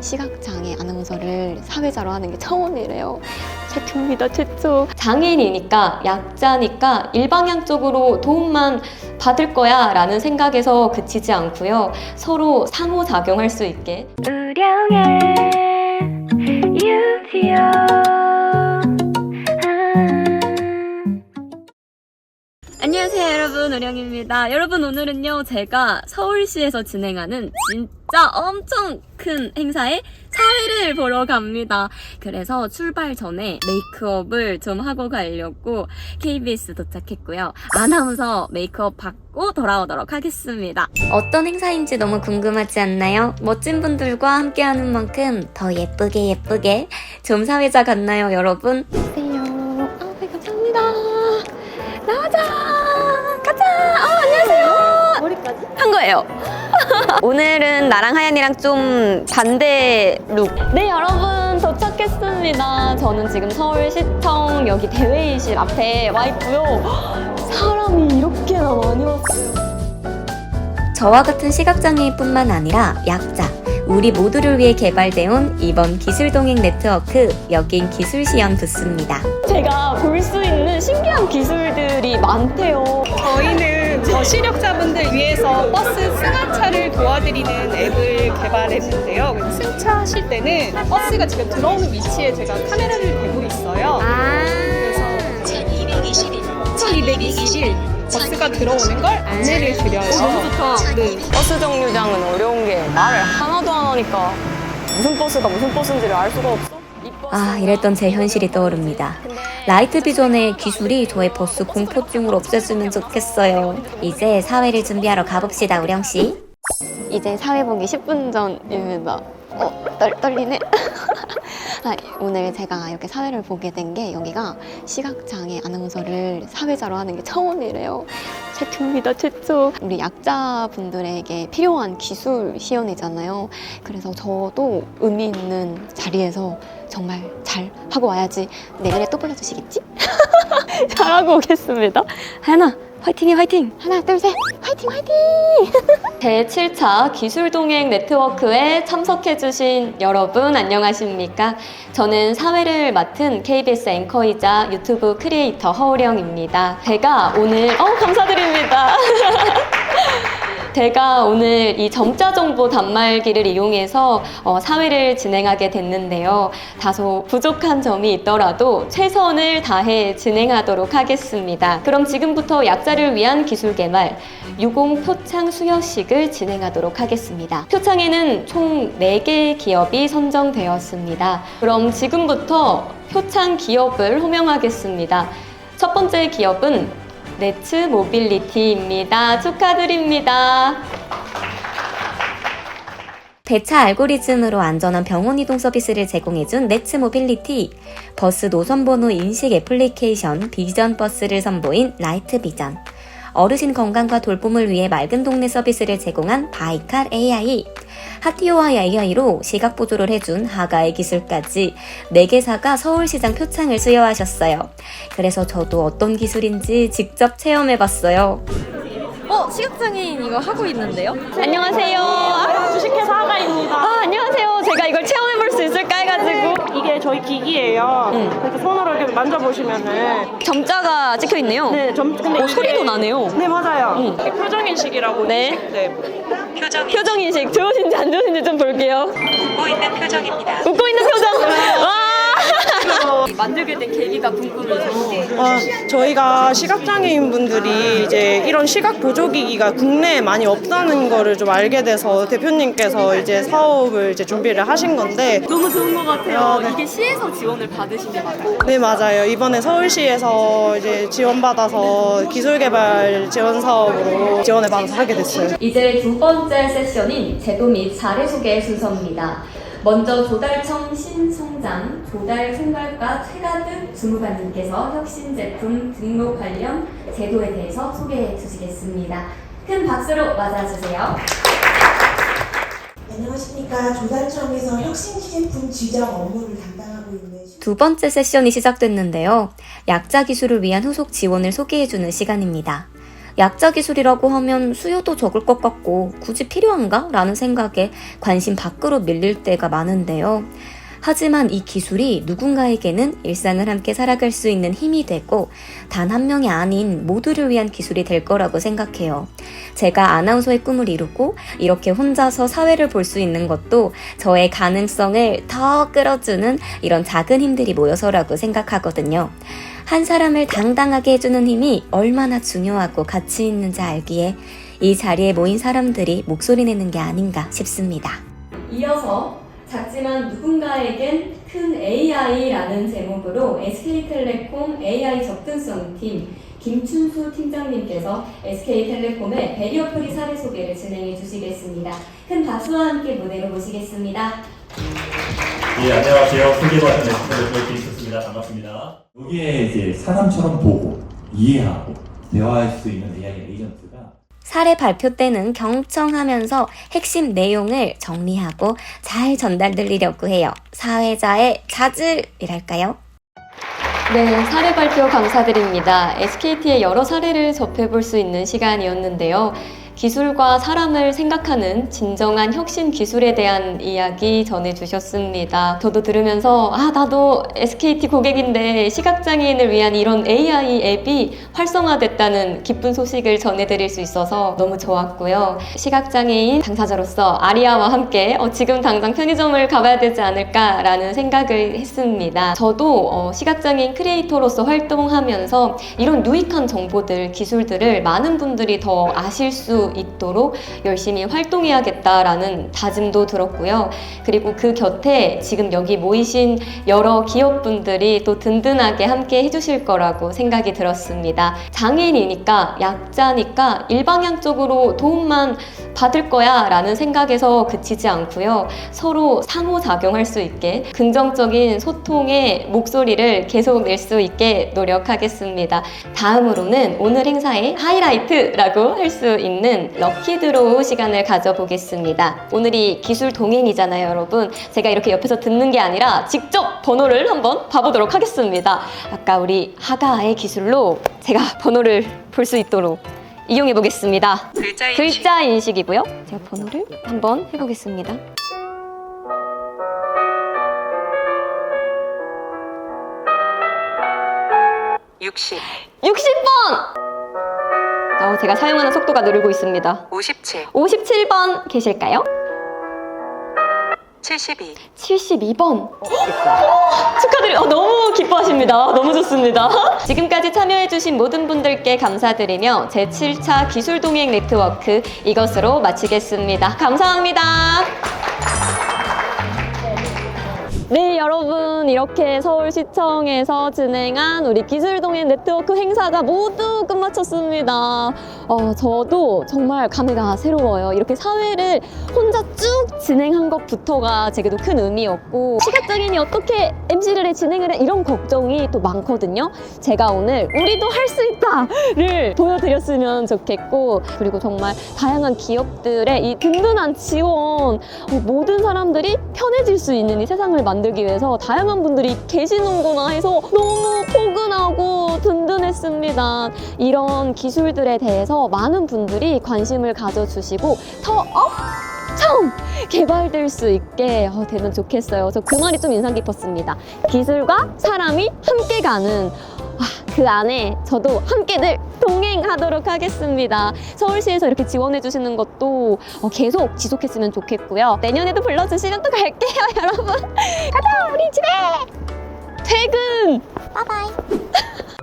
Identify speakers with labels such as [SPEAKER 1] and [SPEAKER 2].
[SPEAKER 1] 시각장애 아나운서를 사회자로 하는 게 처음이래요. 최초입니다, 최초. 장애인이니까, 약자니까 일방향적으로 도움만 받을 거야 라는 생각에서 그치지 않고요. 서로 상호작용할 수 있게
[SPEAKER 2] 우량의 유디오
[SPEAKER 1] 안녕하세요 여러분 우령입니다 여러분 오늘은요 제가 서울시에서 진행하는 진 짜 엄청 큰 행사에 사회를 보러 갑니다. 그래서 출발 전에 메이크업을 좀 하고 가려고 KBS 도착했고요. 아나운서 메이크업 받고 돌아오도록 하겠습니다.
[SPEAKER 3] 어떤 행사인지 너무 궁금하지 않나요? 멋진 분들과 함께하는 만큼 더 예쁘게 예쁘게 좀 사회자 같나요, 여러분?
[SPEAKER 1] 안녕하세요. 아, 네 감사합니다. 나가자! 가자! 어 안녕하세요! 머리까지? 한 거예요 오늘은 나랑 하연이랑 좀 반대 룩. 네, 여러분 도착했습니다. 저는 지금 서울시청 여기 대회의실 앞에 와 있고요. 사람이 이렇게나 많이 왔어요.
[SPEAKER 3] 저와 같은 시각장애인뿐만 아니라 약자, 우리 모두를 위해 개발되어 이번 기술동행 네트워크 여긴 기술시연 부스입니다.
[SPEAKER 1] 제가 볼 수 있는 신기한 기술들이 많대요.
[SPEAKER 4] 저희는 저시력자분들 위해서 버스 승하차 를 도와드리는 앱을 개발했는데요. 승차하실 때는 버스가 지금 들어오는 위치에 제가 카메라를 대고 있어요. 그래서 1221 버스가 들어오는 걸 안내를 드려요.
[SPEAKER 1] 좋다.
[SPEAKER 4] 네.
[SPEAKER 5] 버스 정류장은 어려운 게 말을 하나도 안 하니까 무슨 버스가 무슨 버스인지를 알 수가 없어.
[SPEAKER 3] 아, 이랬던 제 현실이 떠오릅니다. 라이트 비전의 기술이 저의 버스 공포증을 없애주면 좋겠어요. 이제 사회를 준비하러 가봅시다, 우령씨.
[SPEAKER 1] 이제 사회 보기 10분 전입니다. 어, 떨, 떨리네. 아, 오늘 제가 이렇게 사회를 보게 된 게 여기가 시각장애 아나운서를 사회자로 하는 게 처음이래요. 최초입니다, 최초. 우리 약자분들에게 필요한 기술 시연이잖아요. 그래서 저도 의미 있는 자리에서 정말 잘 하고 와야지. 내년에 또 불러주시겠지? 잘하고 오겠습니다. 하연아, 화이팅해, 화이팅! 하나, 둘, 셋, 화이팅, 화이팅! 제7차 기술동행 네트워크에 참석해주신 여러분 안녕하십니까? 저는 사회를 맡은 KBS 앵커이자 유튜브 크리에이터 허우령입니다. 제가 오늘 어 감사드립니다. 제가 오늘 이 점자 정보 단말기를 이용해서 어, 사회를 진행하게 됐는데요. 다소 부족한 점이 있더라도 최선을 다해 진행하도록 하겠습니다. 그럼 지금부터 약자를 위한 기술 개발 유공 표창 수여식을 진행하도록 하겠습니다. 표창에는 총 4개 기업이 선정되었습니다. 그럼 지금부터 표창 기업을 호명하겠습니다. 첫 번째 기업은 네츠 모빌리티입니다. 축하드립니다.
[SPEAKER 3] 배차 알고리즘으로 안전한 병원 이동 서비스를 제공해준 네츠 모빌리티, 버스 노선 번호 인식 애플리케이션 비전 버스를 선보인 라이트 비전, 어르신 건강과 돌봄을 위해 맑은 동네 서비스를 제공한 바이칼 AI, 하티오와 AI로 시각 보조를 해준 하가의 기술까지 4개사가 서울시장 표창을 수여하셨어요. 그래서 저도 어떤 기술인지 직접 체험해봤어요.
[SPEAKER 1] 어, 시각장애인 이거 하고 있는데요? 안녕하세요.
[SPEAKER 4] 주식회사 하가입니다.
[SPEAKER 1] 아, 안녕하세요. 제가 이걸 체험
[SPEAKER 4] 저희 기기예요. 이렇게 손으로 이렇게 만져보시면은
[SPEAKER 1] 점자가 찍혀 있네요.
[SPEAKER 4] 네, 점 근데
[SPEAKER 1] 오,
[SPEAKER 4] 이게-
[SPEAKER 1] 소리도 나네요.
[SPEAKER 4] 네, 맞아요. 표정 인식이라고
[SPEAKER 1] 네.
[SPEAKER 4] 네.
[SPEAKER 1] 표정 인식 좋으신지 안 좋으신지 좀 볼게요. 웃고 있는 표정입니다. 웃고 있는 표정. 와! 만들게 된 계기가 궁금해서.
[SPEAKER 4] 아, 저희가 시각장애인 분들이 이제 이런 시각 보조기기가 국내에 많이 없다는 거를 좀 알게 돼서 대표님께서 이제 사업을 이제 준비를 하신 건데
[SPEAKER 1] 너무 좋은 것 같아요.
[SPEAKER 4] 아, 네.
[SPEAKER 1] 이게 시에서 지원을 받으신 게 맞아요.
[SPEAKER 4] 네 맞아요 이번에 서울시에서 이제 지원받아서 기술개발 지원 사업으로 지원을 받아서 하게 됐어요
[SPEAKER 3] 이제 두 번째 세션인 제도 및 사례 소개 순서입니다. 먼저 조달청 신송장 조달 총괄과 최가득 주무관님께서 혁신 제품 등록 관련 제도에 대해서 소개해 주시겠습니다. 큰 박수로 맞아주세요.
[SPEAKER 6] 안녕하십니까. 조달청에서 혁신 제품 지정 업무를 담당하고 있는
[SPEAKER 3] 두 번째 세션이 시작됐는데요. 약자 기술을 위한 후속 지원을 소개해주는 시간입니다. 약자 기술이라고 하면 수요도 적을 것 같고 굳이 필요한가? 라는 생각에 관심 밖으로 밀릴 때가 많은데요. 하지만 이 기술이 누군가에게는 일상을 함께 살아갈 수 있는 힘이 되고 단 한 명이 아닌 모두를 위한 기술이 될 거라고 생각해요. 제가 아나운서의 꿈을 이루고 이렇게 혼자서 사회를 볼 수 있는 것도 저의 가능성을 더 끌어주는 이런 작은 힘들이 모여서라고 생각하거든요. 한 사람을 당당하게 해주는 힘이 얼마나 중요하고 가치 있는지 알기에 이 자리에 모인 사람들이 목소리 내는 게 아닌가 싶습니다. 이어서 작지만 누군가에겐 큰 AI라는 제목으로 SK텔레콤 AI 접근성팀 김춘수 팀장님께서 SK텔레콤의 베리어프리 사례 소개를 진행해 주시겠습니다. 큰 박수와 함께 무대로 모시겠습니다.
[SPEAKER 2] 예, 안녕하세요. 소개받은 엑스퍼트 김수습니다. 반갑습니다. 여기에 이제 사람처럼 보고 이해하고 대화할 수 있는 AI 에이전트가
[SPEAKER 3] 사례 발표 때는 경청하면서 핵심 내용을 정리하고 잘 전달드리려고 해요. 사회자의 자질이랄까요?
[SPEAKER 1] 네, 사례 발표 감사드립니다. SKT의 여러 사례를 접해볼 수 있는 시간이었는데요. 기술과 사람을 생각하는 진정한 혁신 기술에 대한 이야기 전해주셨습니다. 저도 들으면서, 아, 나도 SKT 고객인데 시각장애인을 위한 이런 AI 앱이 활성화됐다는 기쁜 소식을 전해드릴 수 있어서 너무 좋았고요. 시각장애인 당사자로서 아리아와 함께 어, 지금 당장 편의점을 가봐야 되지 않을까라는 생각을 했습니다. 저도 어, 시각장애인 크리에이터로서 활동하면서 이런 유익한 정보들, 기술들을 많은 분들이 더 아실 수 있도록 열심히 활동해야겠다라는 다짐도 들었고요. 그리고 그 곁에 지금 여기 모이신 여러 기업분들이 또 든든하게 함께 해주실 거라고 생각이 들었습니다. 장애인이니까 약자니까 일방향적으로 도움만 받을 거야 라는 생각에서 그치지 않고요. 서로 상호작용할 수 있게 긍정적인 소통의 목소리를 계속 낼 수 있게 노력하겠습니다. 다음으로는 오늘 행사의 하이라이트라고 할 수 있는 럭키드로우 시간을 가져보겠습니다. 오늘이 기술 동행이잖아요, 여러분. 제가 이렇게 옆에서 듣는 게 아니라 직접 번호를 한번 봐보도록 하겠습니다. 아까 우리 하가의 기술로 제가 번호를 볼 수 있도록 이용해 보겠습니다.
[SPEAKER 7] 글자 인식
[SPEAKER 1] 글자 인식이고요. 제가 번호를 한번 해보겠습니다.
[SPEAKER 7] 60
[SPEAKER 1] 60번! 어, 제가 사용하는 속도가 느리고 있습니다.
[SPEAKER 7] 57
[SPEAKER 1] 57번 계실까요?
[SPEAKER 7] 72
[SPEAKER 1] 72번. 축하드려요. 어, 너무 기뻐하십니다. 너무 좋습니다. 지금까지 참여해주신 모든 분들께 감사드리며 제7차 기술 동행 네트워크 이것으로 마치겠습니다. 감사합니다. 네, 여러분. 이렇게 서울시청에서 진행한 우리 기술동행 네트워크 행사가 모두 끝마쳤습니다. 어, 저도 정말 감회가 새로워요. 이렇게 사회를 혼자 쭉 진행한 것부터가 제게도 큰 의미였고, 시각장애인이 어떻게 MC를 해, 진행을 해, 이런 걱정이 또 많거든요. 제가 오늘 우리도 할 수 있다를 보여드렸으면 좋겠고, 그리고 정말 다양한 기업들의 이 든든한 지원, 어, 모든 사람들이 편해질 수 있는 이 세상을 만들기 위해서 다양한 분들이 계시는구나 해서 너무 포근하고 든든했습니다. 이런 기술들에 대해서 많은 분들이 관심을 가져주시고 더 엄청 개발될 수 있게 어, 되면 좋겠어요. 저그 말이 좀 인상 깊었습니다. 기술과 사람이 함께 가는 아, 그 안에 저도 함께 늘 동행하도록 하겠습니다. 서울시에서 이렇게 지원해 주시는 것도 어, 계속 지속했으면 좋겠고요. 내년에도 불러주시면 또 갈게요, 여러분. 가자, 우리 집에! 퇴근! 바이바이.